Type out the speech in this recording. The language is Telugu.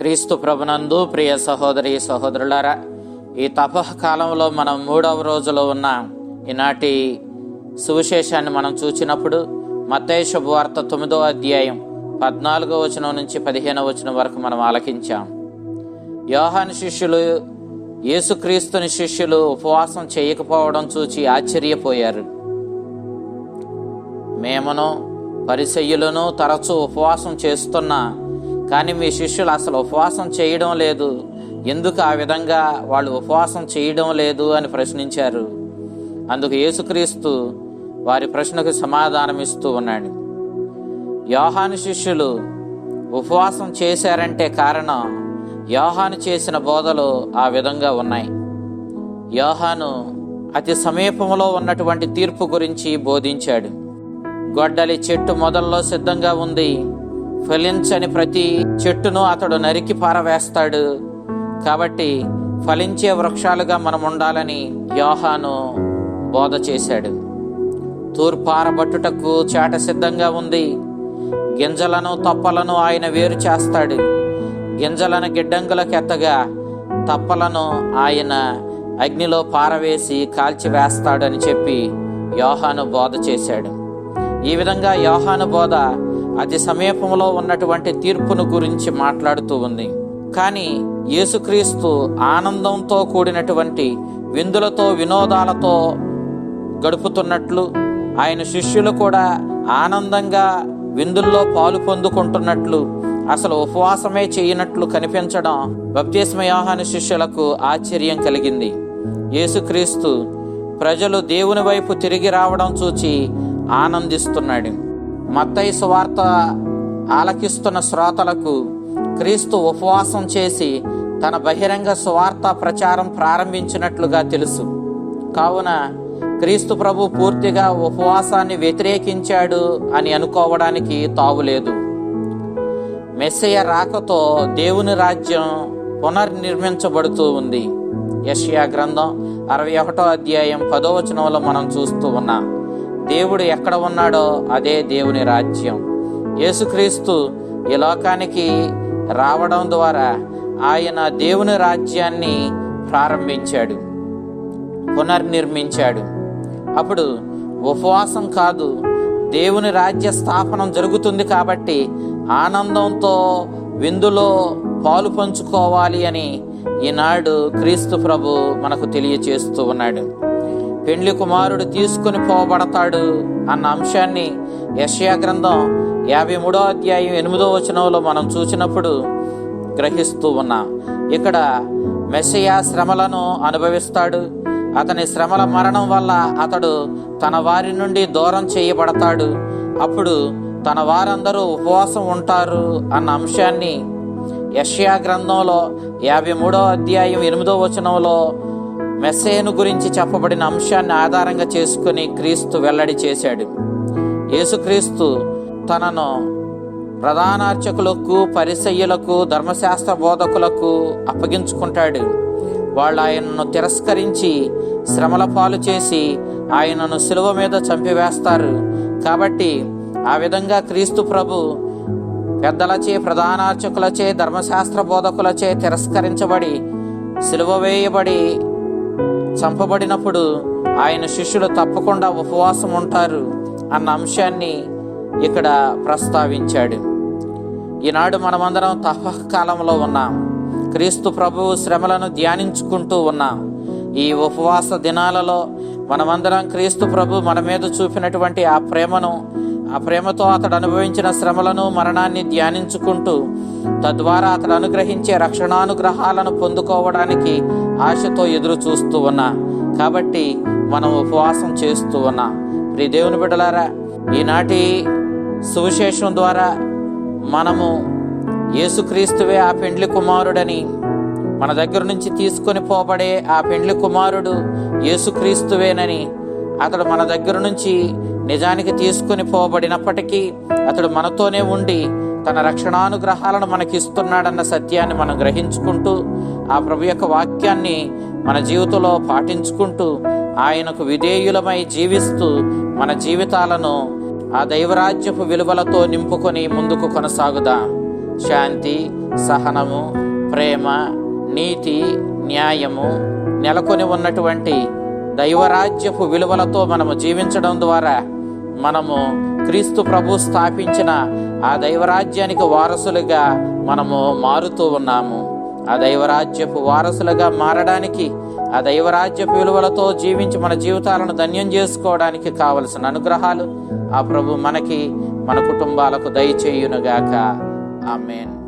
క్రీస్తు ప్రభునందు ప్రియ సహోదరి సహోదరులారా ఈ తపః కాలంలో మనం మూడవ రోజులో ఉన్న ఈనాటి సువిశేషాన్ని మనం చూచినప్పుడు మతయ శుభవార్త తొమ్మిదో అధ్యాయం పద్నాలుగో వచనం నుంచి పదిహేనో వచనం వరకు మనం ఆలకించాం. యోహాన్ శిష్యులు యేసుక్రీస్తుని శిష్యులు ఉపవాసం చేయకపోవడం చూచి ఆశ్చర్యపోయారు. మేమును పరిసయ్యులను తరచూ ఉపవాసం చేస్తున్నా కానీ మీ శిష్యులు అసలు ఉపవాసం చేయడం లేదు. ఎందుకు ఆ విధంగా వాళ్ళు ఉపవాసం చేయడం లేదు అని ప్రశ్నించారు. అందుకు యేసుక్రీస్తు వారి ప్రశ్నకు సమాధానం ఇస్తూ ఉన్నాడు. యోహాను శిష్యులు ఉపవాసం చేశారంటే కారణం యోహాను చేసిన బోధలు ఆ విధంగా ఉన్నాయి. యోహాను అతి సమీపంలో ఉన్నటువంటి తీర్పు గురించి బోధించాడు. గొడ్డలి చెట్టు మొదల్లో సిద్ధంగా ఉంది. ఫలించని ప్రతి చెట్టును అతడు నరికి పారవేస్తాడు. కాబట్టి ఫలించే వృక్షాలుగా మనం ఉండాలని యోహాను బోధ చేశాడు. తూర్పారబట్టుటకు చాట సిద్ధంగా ఉంది. గింజలను తప్పలను ఆయన వేరు చేస్తాడు. గింజలను గిడ్డంగులకు ఎత్తగా తప్పలను ఆయన అగ్నిలో పారవేసి కాల్చివేస్తాడని చెప్పి యోహాను బోధ చేశాడు. ఈ విధంగా యోహాను బోధ అతి సమీపంలో ఉన్నటువంటి తీర్పును గురించి మాట్లాడుతూ ఉంది. కానీ యేసుక్రీస్తు ఆనందంతో కూడినటువంటి విందులతో వినోదాలతో గడుపుతున్నట్లు ఆయన శిష్యులు కూడా ఆనందంగా విందుల్లో పాలు పొందుకుంటున్నట్లు అసలు ఉపవాసమే చేయనట్లు కనిపించడం బప్తిస్మ యోహాను శిష్యులకు ఆశ్చర్యం కలిగింది. యేసుక్రీస్తు ప్రజలు దేవుని వైపు తిరిగి రావడం చూచి ఆనందిస్తున్నాడు. మత్తయి సువార్త ఆలకిస్తున్న శ్రోతలకు క్రీస్తు ఉపవాసం చేసి తన బహిరంగ సువార్త ప్రచారం ప్రారంభించినట్లుగా తెలుసు. కావున క్రీస్తు ప్రభు పూర్తిగా ఉపవాసాన్ని వ్యతిరేకించాడు అని అనుకోవడానికి తావులేదు మెస్సయ రాకతో దేవుని రాజ్యం పునర్నిర్మించబడుతూ ఉంది. యషియా గ్రంథం అరవై ఒకటో అధ్యాయం పదో వచనంలో మనం చూస్తూ ఉన్నాం. దేవుడు ఎక్కడ ఉన్నాడో అదే దేవుని రాజ్యం. యేసుక్రీస్తు ఈ లోకానికి రావడం ద్వారా ఆయన దేవుని రాజ్యాన్ని ప్రారంభించాడు పునర్నిర్మించాడు. అప్పుడు ఉపవాసం కాదు దేవుని రాజ్య స్థాపనం జరుగుతుంది కాబట్టి ఆనందంతో విందులో పాలు పంచుకోవాలి అని ఈనాడు క్రీస్తు ప్రభు మనకు తెలియచేస్తూ ఉన్నాడు. పెండ్లి కుమారుడు తీసుకుని పోబడతాడు అన్న అంశాన్ని యషయా గ్రంథం యాభై మూడో అధ్యాయం ఎనిమిదో వచనంలో మనం చూసినప్పుడు గ్రహిస్తూ ఉన్నాం. ఇక్కడ మెస్సయా శ్రమలను అనుభవిస్తాడు. అతని శ్రమల మరణం వల్ల అతడు తన వారి నుండి దూరం చేయబడతాడు. అప్పుడు తన వారందరూ ఉపవాసం ఉంటారు అన్న అంశాన్ని యష్యా గ్రంథంలో యాభై మూడో అధ్యాయం ఎనిమిదో వచనంలో మెస్సేను గురించి చెప్పబడిన అంశాన్ని ఆధారంగా చేసుకుని క్రీస్తు వెల్లడి చేశాడు. యేసుక్రీస్తు తనను ప్రధానార్చకులకు పరిసయ్యులకు ధర్మశాస్త్ర బోధకులకు అప్పగించుకుంటాడు. వాళ్ళు ఆయనను తిరస్కరించి శ్రమల పాలు చేసి ఆయనను శిలువ మీద చంపివేస్తారు. కాబట్టి ఆ విధంగా క్రీస్తు ప్రభు పెద్దలచే ప్రధానార్చకులచే ధర్మశాస్త్ర బోధకులచే తిరస్కరించబడి సిలువ వేయబడి చంపబడినప్పుడు ఆయన శిష్యులు తప్పకుండా ఉపవాసం ఉంటారు అన్న అంశాన్ని ఇక్కడ ప్రస్తావించాడు. ఈనాడు మనమందరం తపకాలంలో ఉన్నాం. క్రీస్తు ప్రభువు శ్రమలను ధ్యానించుకుంటూ ఉన్నాం. ఈ ఉపవాస దినాలలో మనమందరం క్రీస్తు ప్రభు మన మీద చూపినటువంటి ఆ ప్రేమను ఆ ప్రేమతో అతడు అనుభవించిన శ్రమలను మరణాన్ని ధ్యానించుకుంటూ తద్వారా అతడు అనుగ్రహించే రక్షణానుగ్రహాలను పొందుకోవడానికి ఆశతో ఎదురు చూస్తూ ఉన్నా. కాబట్టి మనం ఉపవాసం చేస్తూ ఉన్నా. ప్రియ దేవుని బిడ్డలారా ఈనాటి సువిశేషం ద్వారా మనము యేసుక్రీస్తువే ఆ పెండ్లి కుమారుడని మన దగ్గర నుంచి తీసుకొని పోబడే ఆ పెండ్లి కుమారుడు యేసుక్రీస్తువేనని అతడు మన దగ్గర నుంచి నిజానికి తీసుకొని పోబడినప్పటికీ అతడు మనతోనే ఉండి తన రక్షణానుగ్రహాలను మనకిస్తున్నాడన్న సత్యాన్ని మనం గ్రహించుకుంటూ ఆ ప్రభు యొక్క వాక్యాన్ని మన జీవితంలో పాటించుకుంటూ ఆయనకు విధేయులమై జీవిస్తూ మన జీవితాలను ఆ దైవరాజ్యపు విలువలతో నింపుకొని ముందుకు కొనసాగుదాం? శాంతి సహనము ప్రేమ నీతి న్యాయము నెలకొని ఉన్నటువంటి దైవరాజ్యపు విలువలతో మనము జీవించడం ద్వారా మనము క్రీస్తు ప్రభు స్థాపించిన ఆ దైవరాజ్యానికి వారసులుగా మనము మారుతూ ఉన్నాము. ఆ దైవరాజ్యపు వారసులుగా మారడానికి ఆ దైవరాజ్యపు విలువలతో జీవించి మన జీవితాలను ధన్యం చేసుకోవడానికి కావలసిన అనుగ్రహాలు ఆ ప్రభు మనకి మన కుటుంబాలకు దయచేయునుగాక. ఆమెన్.